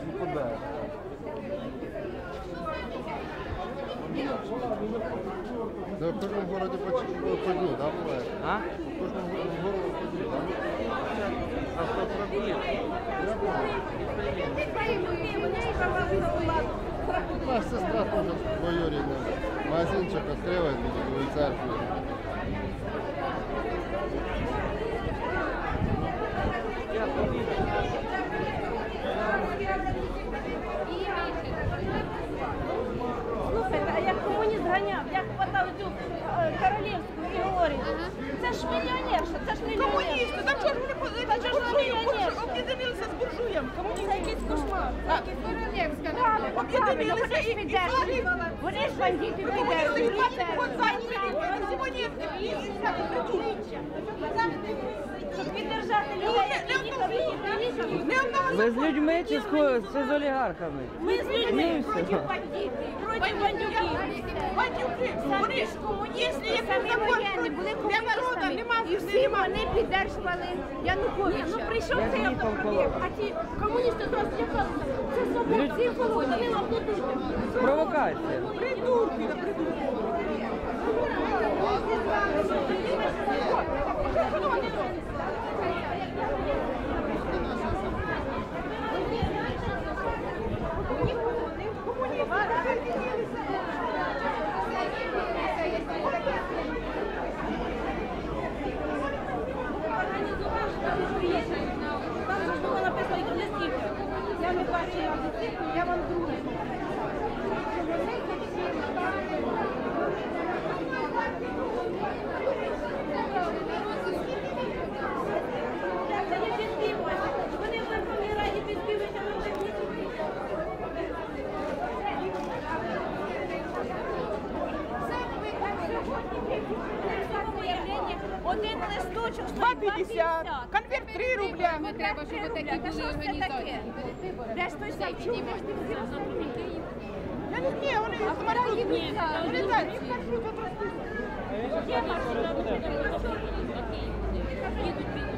Куда? Да в кожному городі по, по дню, да, буває? А? В кожному городі по дню, да? Автопробіг. Моя сестра тоже двоюрідна. Магазинчик відкрила тут у церкві. ганяв, як хватав цю е, королівську і говорив. Це ж мільйонерша, це ж мільйонерша. Комуністи, там чого ж вони по- Та чого ж буржуї, вони буржу- мільйонерша? об'єднилися з буржуєм? Це якийсь кошмар. Правильно, Об'єднилися вони і- ж і піддержують. славні. Вони ж бандити Комуністи піддержують. відбачили, от зайняли, вони сьогодні є в теплі, і всякі притулки. Ви з людьми чи з, чи з олігархами? Ми з людьми проти бандитів, проти бандюків. Бандюки, вони ж комуністи, як Самі воєнні були комуністами. нема І всі вони піддержували Януковича. Ну прийшов цей автомобіль, а ті комуністи зараз тікали. Це собак, ці вони нам платити. Провокація. Придурки, придурки. я вам друге. Thank you. один листочок стоїть 2,50, конверт 3 рубля. треба, щоб такі були організації. Де ж той Савчук? Я не знаю, вони з маршрут. Вони так, їх маршрут от розписаний.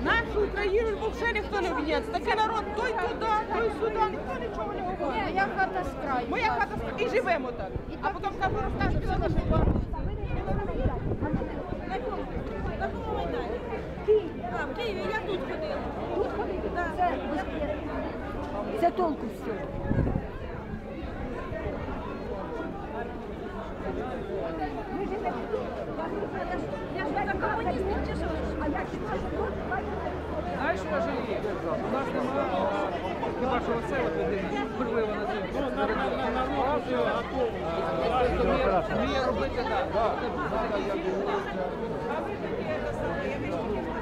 Нашу Україну взагалі ніхто не об'єднується. Такий народ, той туди, той сюди, ніхто нічого не говорить. Я хата з краю. Моя хата з- і живемо так. А потім скажу, розкаже все наше я тут ходила. Тут ходила? Так. Це толку все. Я ж така комуністів чи що? А я Знаєш, що жаліє? У нас немає хіба що оце от єдине, можливо на цьому. Вміє робити так. Ну,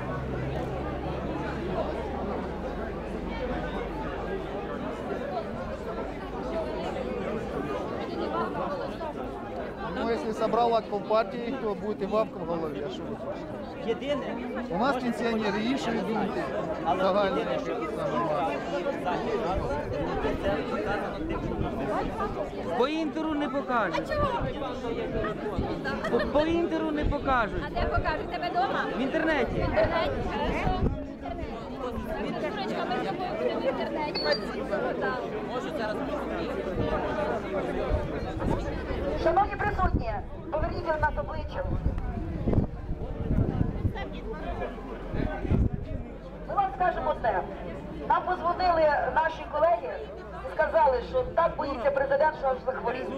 если собрал от партии, то будет и бабка в голове. а що ви хочете? Єдине, У нас пенсіонери іншої думки. Загально. єдине, що захід це показано тим, що По інтеру не покажуть. По, по інтеру не покажуть. А де покажуть? Тебе вдома? В інтернеті. інтернеті? Хорошо. Дурочка, ми з тобою будемо в інтернеті. можу зараз Шановні присутні, поверніть у нас обличчя. Ми вам скажемо одне. Нам позвонили наші колеги і сказали, що так боїться президент, що аж захворів.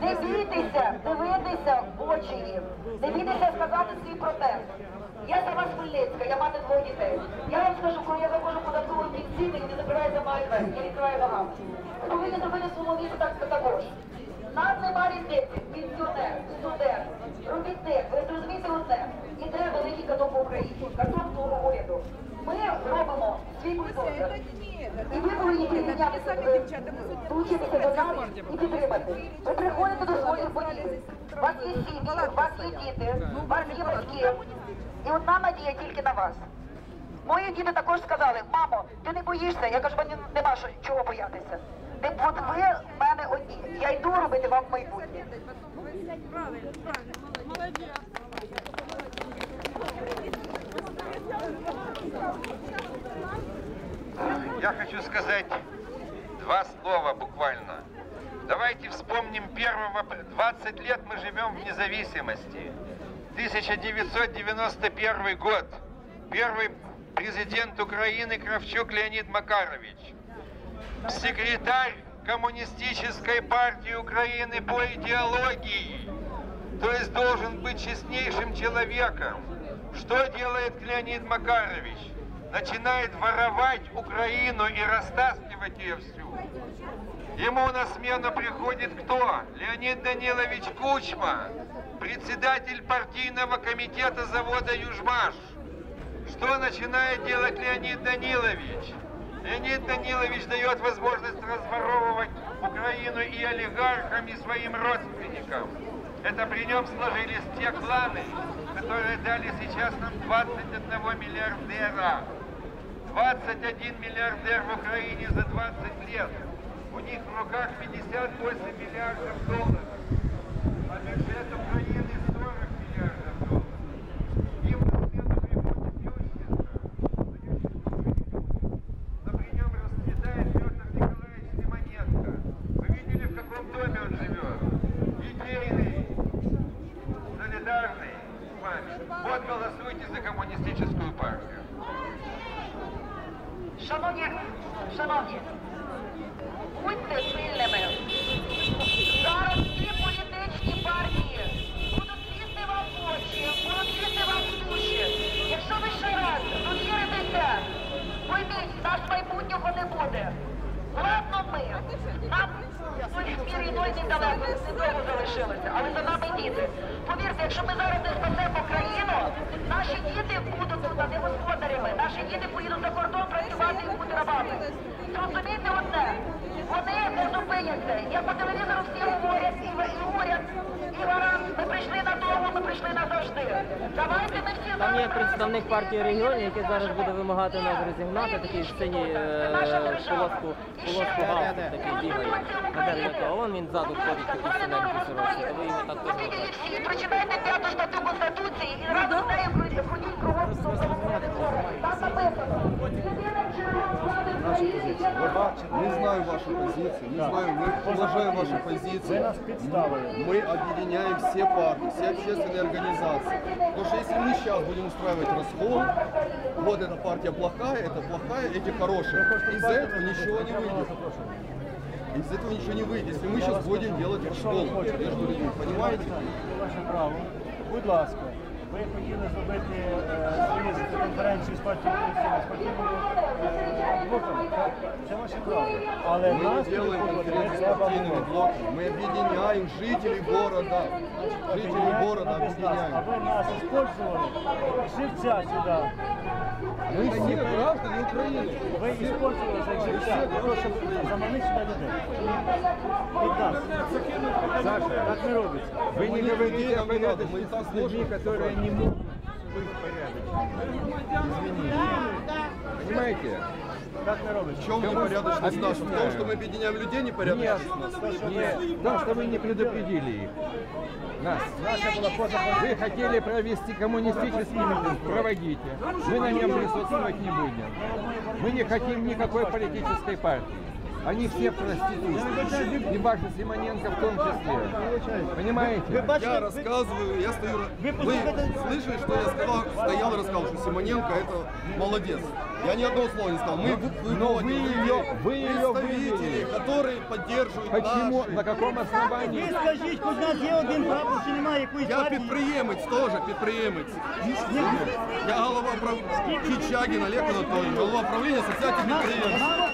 Не бійтеся, дивитися в очі їм. Не бійтеся сказати свій протест. Я сама з Хмельницька, я мати двох дітей. Я вам скажу, коли я заходжу податковим кінцівник, не закриває за двері, я відкриваю. Ви повинні зробити своєму місці так також. Нам нема різниці, пенсіонер, студент, робітник. Ви зрозумієте одне. Іде великий каток по Україні, каток того уряду. Ми робимо свій культур. І ви повинні прийняти долучитися до нас і підтримати. Ви приходите до своїх батьків. У вас є сім'ї, у вас є діти, у вас є батьки. І одна надія тільки на вас. Мої діти також сказали, мамо, ти не боїшся? Я кажу, мені нема чого боятися. Ти, от ви мене одні. Я йду робити вам майбутнє. Я хочу сказать два слова буквально. Давайте вспомним первого... 20 лет мы живем в независимости. 1991 год. Первый президент Украины Кравчук Леонид Макарович. Секретарь Коммунистической партии Украины по идеологии. То есть должен быть честнейшим человеком. Что делает Леонид Макарович? Начинает воровать Украину и растаскивать ее всю. Ему на смену приходит кто? Леонид Данилович Кучма, председатель партийного комитета завода «Южмаш». Что начинает делать Леонид Данилович? Леонид Данилович дает возможность разворовывать Украину и олигархам, и своим родственникам. Это при нем сложились те кланы, которые дали сейчас нам 21 миллиардера. 21 миллиардер в Украине за 20 лет. У них в руках 58 миллиардов долларов. А бюджет Шановні, будьте сильними. Зараз всі політичні партії будуть лізти вам в будуть лізти вам душі. Якщо ви ще раз довіритеся, пойміть, нас майбутнього не буде. Ладно ми, нам недовго залишилося, але за нами діти. Повірте, якщо ми зараз не спасемо країну, наші діти будуть господарями, наші діти поїдуть за кордон працювати і бути рабами. Зрозумійте одне, вони не зупиняться. Я по телевізору всі говорять, і, ви- ми прийшли надовго, ми прийшли назавжди. Давайте ми всі Там є представник партії регіонів, який зараз буде вимагати нас розігнати, такий в синій е, полоску, раз. такий бігає. А? Вон він ззаду ходить такий синенький сорочці, то ви його так теж всі, прочитайте п'яту статтю Конституції і разом з нею ходіть кругом. Там написано, влади в країні є народ. Не знаю вашу позицию, не знаю, мы уважаем вашу позицию. Мы объединяем все партии, все общественные организации. Потому что если мы сейчас будем устраивать раскол, вот эта партия плохая, это плохая, эти хорошие, из этого ничего не выйдет. Из этого ничего не выйдет, если мы сейчас будем делать раскол между людьми, понимаете? Ваше право. Будь ласка, ви хотіли зробити е, виїзд конференцію з партією з партійними е, блоками. так? Це ваше право. Але Мы нас не делаем турбувати не конференцию с треба партийными було. блоками, мы объединяем жителей города. Жителей города А объединяем. ви нас использовали, живця сюди. Мы все граждане Украины. Ви использовали як живця, для того, щоб заманити сюди людей. Від нас. Саша, Так не робиться. вы не говорите о не порядке с людьми, которые не могут быть порядочными. Извините. Понимаете? Не робиться. В чем непорядочность наша? В том, что мы объединяем людей Нет, непорядочность? нет, то, что вы не предупредили их. Нас. Наша поза Вы хотели провести коммунистический митинг, проводите. Мы на нем присутствовать не будем. Мы не хотим никакой политической партии. Они все проституты. И ваша Симоненко в том числе. Понимаете? Я рассказываю, я стою... Вы слышали, что я сказал, стоял и рассказал, что Симоненко это молодец. Я ни одного слова не сказал. Мы вы- Но выводим вы людей, ее- вы ее представителей, вывели. которые поддерживают Почему? наши. На каком основании? Ви скажіть, хоч у нас є один прапор, чи немає якоїсь Я партії? підприємець теж, підприємець. Я голова прав... Чичагин Олег Анатольевич, голова правління асоціації підприємців.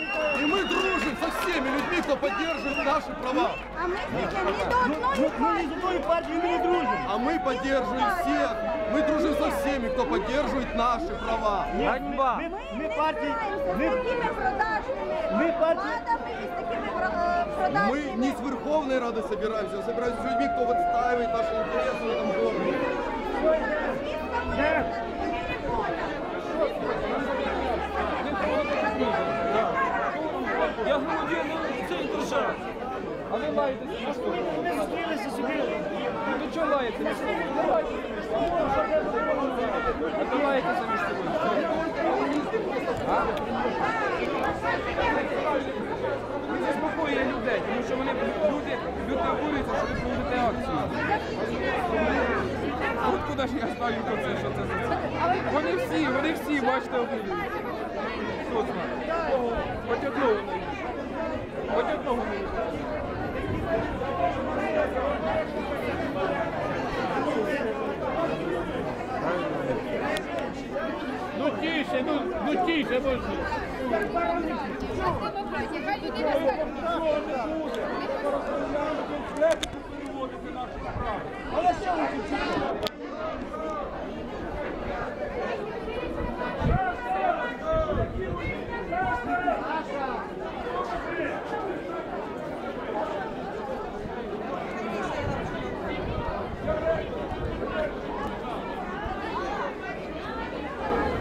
І ми дружимо со всеми людьми, хто підтримує наші права. Ну, ми не з одної партії, ми не дружимо. А мы поддерживаем всех. Мы дружим со всеми, кто поддерживает наши права. Ганьба! Ми, ми партії, ми, такими продажними Ми партія- владами і з такими е, продажними. Мы не с Верховной Рады собираемся, мы собираемся с людьми, кто отстаивает наши интересы в этом городе. Я громадянин цієї держави. А ви маєте Ми зустрілися собі. Ну, ну, ви чого лаєте? Ви лаєте за між собою. Він заспокоює людей, тому що вони люди, люди обурюються, що ви проводите акцію. От куди ж я знаю, хто це, що це за це. Вони всі, вони всі, бачите, обурюються. Хто знає? Хоч одного. Ну тише, можна. Хай людина скаже.